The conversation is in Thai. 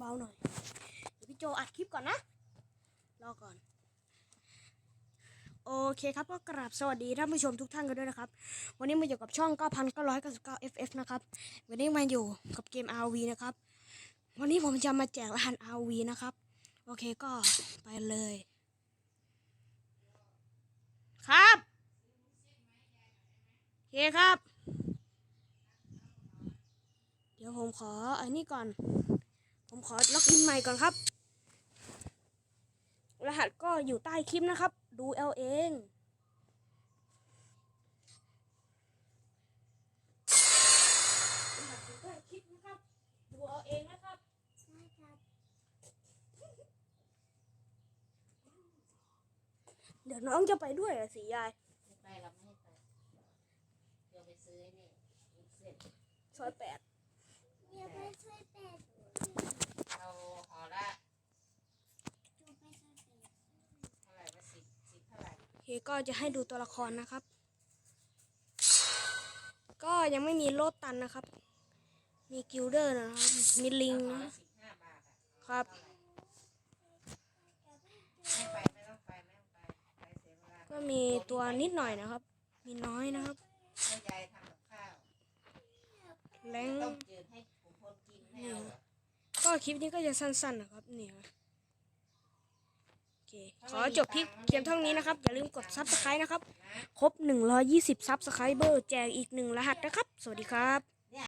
เบาๆหน่อย เดี๋ยวพี่โจอัดคลิปก่อนนะ รอก่อน โอเคครับก็กราบสวัสดีท่านผู้ชมทุกท่านกันด้วยนะครับ วันนี้มาอยู่กับช่อง 9,999 FF นะครับ วันนี้มาอยู่กับเกม RV นะครับ วันนี้ผมจะมาแจกรหัส RV นะครับ โอเคก็ไปเลย ครับโอเคครับ เดี๋ยวผมขออันนี้ก่อน ผมขอล็อกอินใหม่ก่อนครับ รหัสก็อยู่ใต้คลิปนะครับ ดูเอาเองรหัสอยู่ใต้คลิปนะครับดูเอาเองนะครับใช่ครับเดี๋ยวน้องจะไปด้วยเหรอสิยายไม่ไปเราไม่ให้ไป เดี๋ยวไปซื้อไอ้นี่ลูกเสร็จซอยแปด เดี๋ยวไปช่วยเป็ด เราห่อละ ดูไปช่วยเป็ด เท่าไหร่ละสิบสิบเท่าไหร่ โอเค ก็จะให้ดูตัวละครนะครับ ก็ยังไม่มีโลดตันนะครับ มีกิลเดอร์นะครับ มีลิงนะครับก็มีตัวนิดหน่อยนะครับ มีน้อยนะครับให้วแรงก็คลิปนี้ก็จะสั้นๆนะครับเนี่ย ขอจบคลิปเพียงเท่านี้นะครับ อย่าลืมกดซับสไครต์นะครับนะครบ 120ซับสไครเบอร์แจกอีกหนึ่งรหัสนะครับ สวัสดีครับ